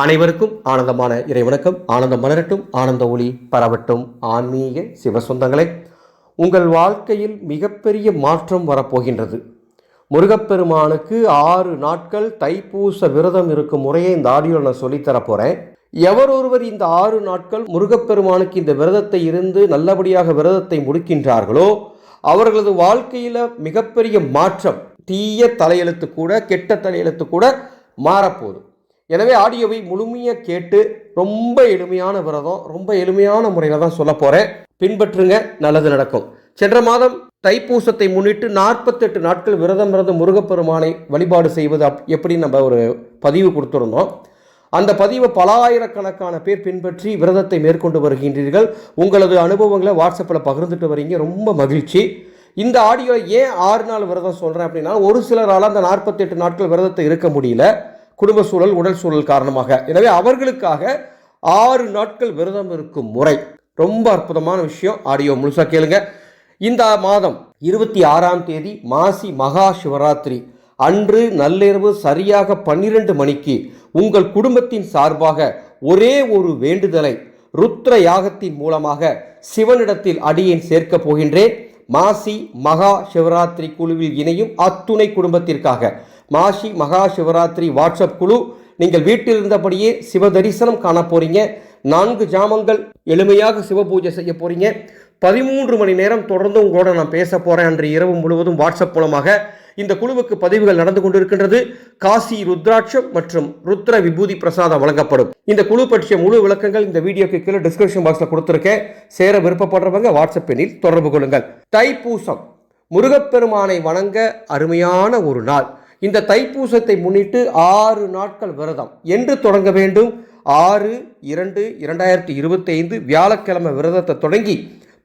அனைவருக்கும் ஆனந்தமான இறைவணக்கம். ஆனந்தம் மலரட்டும் ஆனந்த ஒளி பரவட்டும். ஆன்மீக சிவசொந்தங்களே உங்கள் வாழ்க்கையில் மிகப்பெரிய மாற்றம் வரப்போகின்றது. முருகப்பெருமானுக்கு ஆறு நாட்கள் தைப்பூச விரதம் இருக்கும் முறையை இந்த ஆடியோவில் நான் சொல்லித்தரப்போகிறேன் எவர் ஒருவர் இந்த ஆறு நாட்கள் முருகப்பெருமானுக்கு இந்த விரதத்தை இருந்து நல்லபடியாக விரதத்தை முடிக்கின்றார்களோ அவர்களது வாழ்க்கையில் மிகப்பெரிய மாற்றம் தீய தலையெழுத்து கூட கெட்ட தலையெழுத்து கூட மாறப்போகுது. எனவே ஆடியோவை முழுமையாக கேட்டு ரொம்ப எளிமையான விரதம் ரொம்ப எளிமையான முறையில் தான் சொல்ல போகிறேன் பின்பற்றுங்க நல்லது நடக்கும். சென்ற மாதம் தைப்பூசத்தை முன்னிட்டு நாற்பத்தெட்டு நாட்கள் விரதம் இருந்து முருகப்பெருமானை வழிபாடு செய்வது அப் எப்படி நம்ம ஒரு பதிவு கொடுத்துருந்தோம். அந்த பதிவை பல ஆயிரக்கணக்கான பேர் பின்பற்றி விரதத்தை மேற்கொண்டு வருகின்றீர்கள். உங்களது அனுபவங்களை வாட்ஸ்அப்பில் பகிர்ந்துட்டு வரீங்க. ரொம்ப மகிழ்ச்சி. இந்த ஆடியோ ஏன் ஆறு நாள் விரதம் சொல்கிறேன் அப்படின்னா ஒரு சிலரால் அந்த நாற்பத்தெட்டு நாட்கள் விரதத்தை இருக்க முடியல. குடும்ப சூழல் உடல் சூழல் காரணமாக. எனவே அவர்களுக்காக ஆறு நாட்கள் விரதம் இருக்கும் முறை. ரொம்ப அற்புதமான விஷயம். ஆடியோ முழுசாக கேளுங்க. இந்த மாதம் இருபத்தி ஆறாம் தேதி மாசி மகா சிவராத்திரி. அன்று நள்ளிரவு சரியாக பன்னிரண்டு மணிக்கு உங்கள் குடும்பத்தின் சார்பாக ஒரே ஒரு வேண்டுதலை ருத்ர யாகத்தின் மூலமாக சிவனிடத்தில் அடியேன் சேர்க்கப் போகின்றேன். மாசி மகா சிவராத்திரி குழுவில் இணையும் அத்துணை குடும்பத்திற்காக. மாசி மகா சிவராத்திரி வாட்ஸ்அப் குழு. நீங்கள் வீட்டில் இருந்தபடியே சிவ தரிசனம் காண போறீங்க. நான்கு ஜாமங்கள் எளிமையாக சிவ பூஜை செய்ய போறீங்க. பதிமூன்று மணி நேரம் தொடர்ந்து உங்களோட நான் பேச போறேன் அன்று இரவு முழுவதும் வாட்ஸ்அப் மூலமாக. இந்த குழுவுக்கு பதிவுகள் நடந்து கொண்டிருக்கின்றது. காசி ருத்ராட்சம் மற்றும் ருத்ர விபூதி பிரசாதம் வழங்கப்படும். இந்த குழு பற்றிய முழு விளக்கங்கள் இந்த வீடியோக்கு கீழே டிஸ்கிரிப்ஷன் பாக்ஸில் கொடுத்துருக்கேன். சேர விருப்பப்படுறவங்க வாட்ஸ்அப் எண்ணில் தொடர்பு கொள்ளுங்கள். தைப்பூசம். முருகப்பெருமானை வணங்க அருமையான ஒரு நாள். இந்த தைப்பூசத்தை முன்னிட்டு ஆறு நாட்கள் விரதம். என்று தொடங்க வேண்டும். ஆறு இரண்டு இரண்டாயிரத்தி இருபத்தி ஐந்து வியாழக்கிழமை விரதத்தை தொடங்கி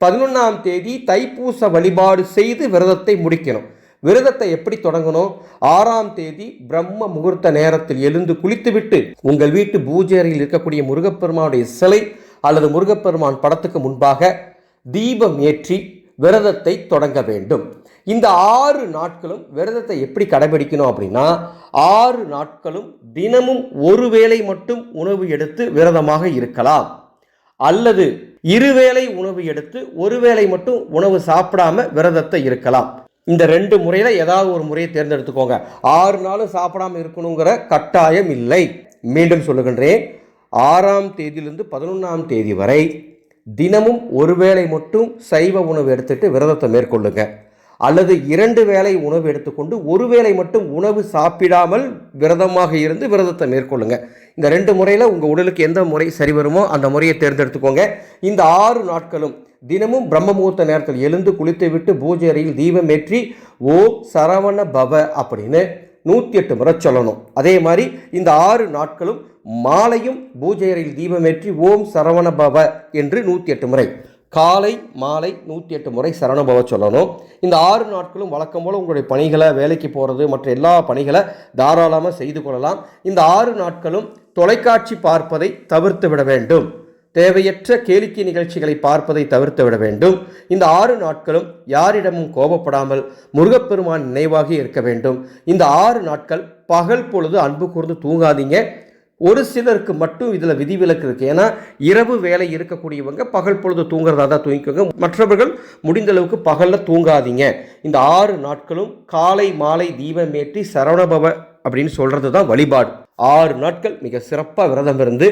பதினொன்றாம் தேதி தைப்பூச வழிபாடு செய்து விரதத்தை முடிக்கணும். விரதத்தை எப்படி தொடங்கணும்? ஆறாம் தேதி பிரம்ம முகூர்த்த நேரத்தில் எழுந்து குளித்துவிட்டு உங்கள் வீட்டு பூஜை அறையில் இருக்கக்கூடிய முருகப்பெருமானுடைய சிலை அல்லது முருகப்பெருமான் படத்துக்கு முன்பாக தீபம் ஏற்றி விரதத்தை தொடங்க வேண்டும். இந்த ஆறு நாட்களும் விரதத்தை எப்படி கடைபிடிக்கணும் அப்படின்னா ஆறு நாட்களும் தினமும் ஒரு வேளை மட்டும் உணவு எடுத்து விரதமாக இருக்கலாம். அல்லது இருவேளை உணவு எடுத்து ஒரு வேளை மட்டும் உணவு சாப்பிடாம விரதத்தை இருக்கலாம். இந்த ரெண்டு முறையில் ஏதாவது ஒரு முறையை தேர்ந்தெடுத்துக்கோங்க. ஆறு நாளும் சாப்பிடாம இருக்கணுங்கிற கட்டாயம் இல்லை. மீண்டும் சொல்லுகின்றேன். ஆறாம் தேதியிலிருந்து பதினொன்றாம் தேதி வரை தினமும் ஒரு வேளை மட்டும் சைவ உணவு எடுத்துட்டு விரதத்தை மேற்கொள்ளுங்க. அல்லது இரண்டு வேளை உணவு எடுத்துக்கொண்டு ஒரு வேளை மட்டும் உணவு சாப்பிடாமல் விரதமாக இருந்து விரதத்தை மேற்கொள்ளுங்க. இந்த ரெண்டு முறையில் உங்கள் உடலுக்கு எந்த முறை சரி வருமோ அந்த முறையை தேர்ந்தெடுத்துக்கோங்க. இந்த ஆறு நாட்களும் தினமும் பிரம்ம முகூர்த்த நேரத்தில் எழுந்து குளித்து விட்டு பூஜை அறையில் தீபம் ஏற்றி ஓம் சரவண பவ அப்படின்னு நூற்றி எட்டு முறை சொல்லணும். அதே மாதிரி இந்த ஆறு நாட்களும் மாலையும் பூஜை அறையில் தீபமேற்றி ஓம் சரவண பவ என்று நூற்றி எட்டு முறை. காலை மாலை நூற்றி எட்டு முறை சரணபவ சொல்லணும். இந்த ஆறு நாட்களும் வழக்கம் போல் உங்களுடைய பணிகளை வேலைக்கு போகிறது மற்ற எல்லா பணிகளை தாராளமாக செய்து கொள்ளலாம். இந்த ஆறு நாட்களும் தொலைக்காட்சி பார்ப்பதை தவிர்த்து விட வேண்டும். தேவையற்ற கேளிக்கை நிகழ்ச்சிகளை பார்ப்பதை தவிர்த்து விட வேண்டும். இந்த ஆறு நாட்களும் யாரிடமும் கோபப்படாமல் முருகப்பெருமான் நினைவாக இருக்க வேண்டும். இந்த ஆறு நாட்கள் பகல் பொழுது அன்பு கூர்ந்து தூங்காதீங்க. ஒரு சிலருக்கு மட்டும் இதில் விதிவிலக்கு இருக்குது ஏன்னா இரவு வேலை இருக்கக்கூடியவங்க பகல் பொழுது தூங்குறதா தான் தூங்கிக்கோங்க. மற்றவர்கள் முடிந்த அளவுக்கு பகலில் தூங்காதீங்க. இந்த ஆறு நாட்களும் காலை மாலை தீபம் ஏற்றி சரவணபவ அப்படின்னு சொல்கிறது தான் வழிபாடு. ஆறு நாட்கள் மிக சிறப்பாக விரதம் இருந்து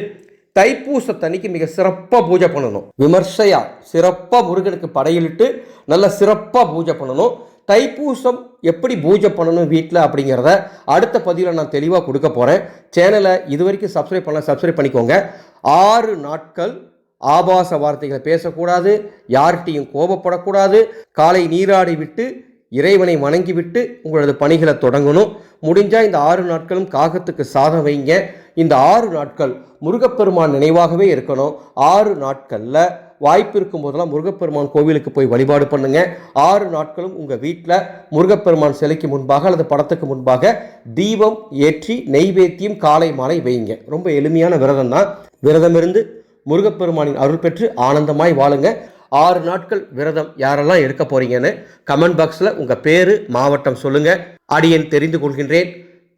தைப்பூசத்தன்னைக்கு மிக சிறப்பாக பூஜை பண்ணணும். விமர்சையா சிறப்பாக முருகனுக்கு படையலிட்டு நல்ல சிறப்பாக பூஜை பண்ணணும். தைப்பூசம் எப்படி பூஜை பண்ணணும் வீட்டில் அப்படிங்கிறத அடுத்த பதிவில் நான் தெளிவாக கொடுக்க போகிறேன் சேனலை இது வரைக்கும் சப்ஸ்கிரைப் பண்ண சப்ஸ்கிரைப் பண்ணிக்கோங்க. ஆறு நாட்கள் ஆபாச வார்த்தைகளை பேசக்கூடாது யார்கிட்டையும் கோபப்படக்கூடாது. காலை நீராடி விட்டு இறைவனை வணங்கிவிட்டு உங்களது பணிகளை தொடங்கணும். முடிஞ்சால் இந்த ஆறு நாட்களும் காகத்துக்கு சாதம் வைங்க. இந்த ஆறு நாட்கள் முருகப்பெருமான் நினைவாகவே இருக்கணும். ஆறு நாட்களில் வாய்ப்பு இருக்கும் போதெல்லாம் முருகப்பெருமான் கோவிலுக்கு போய் வழிபாடு பண்ணுங்க. ஆறு நாட்களும் உங்கள் வீட்டில் முருகப்பெருமான் சிலைக்கு முன்பாக அல்லது படத்துக்கு முன்பாக தீபம் ஏற்றி நெய்வேத்தியம் காலை மாலை வைங்க. ரொம்ப எளிமையான விரதம் தான் விரதம் இருந்து முருகப்பெருமானின் அருள் பெற்று ஆனந்தமாய் வாழுங்க. ஆறு நாட்கள் விரதம் யாரெல்லாம் எடுக்க போறீங்கன்னு கமெண்ட் பாக்ஸில் உங்கள் பேர் மாவட்டம் சொல்லுங்கள் அடியன் தெரிந்து கொள்கின்றேன்.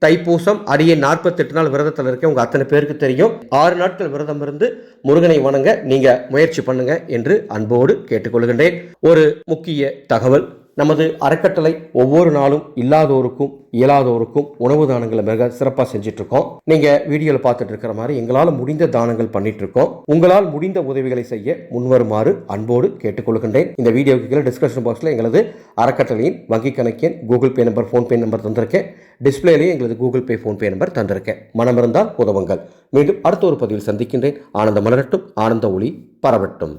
தைப்பூசம் அடியே நாற்பத்தெட்டு நாள் விரதத்தில் இருக்க உங்கள் அத்தனை பேருக்கு தெரியும். ஆறு நாட்கள் விரதம் இருந்து முருகனை வணங்க நீங்கள் முயற்சி பண்ணுங்க என்று அன்போடு கேட்டுக்கொள்கின்றேன். ஒரு முக்கிய தகவல். நமது அறக்கட்டளை ஒவ்வொரு நாளும் இல்லாதோருக்கும் இயலாதோருக்கும் உணவு தானங்களை மிக சிறப்பாக செஞ்சிட்ருக்கோம். நீங்கள் வீடியோவில் பார்த்துட்டு இருக்கிற மாதிரி எங்களால் முடிந்த தானங்கள் பண்ணிகிட்ருக்கோம் உங்களால் முடிந்த உதவிகளை செய்ய முன்வருமாறு அன்போடு கேட்டுக்கொள்கின்றேன். இந்த வீடியோக்கு கீழே டிஸ்கிரிப்ஷன் பாக்ஸில் எங்களது அறக்கட்டளையின் வங்கி கணக்கின் Google pay number PhonePe number தந்திருக்கேன். டிஸ்பிளேலையும் எங்களது கூகுள் பே ஃபோன்பே நம்பர் தந்திருக்கேன். மனம் இருந்தால் உதவுங்கள். மீண்டும் அடுத்த ஒரு பதிவில் சந்திக்கின்றேன். ஆனந்த மலரட்டும் ஆனந்த ஒளி பரவட்டும்.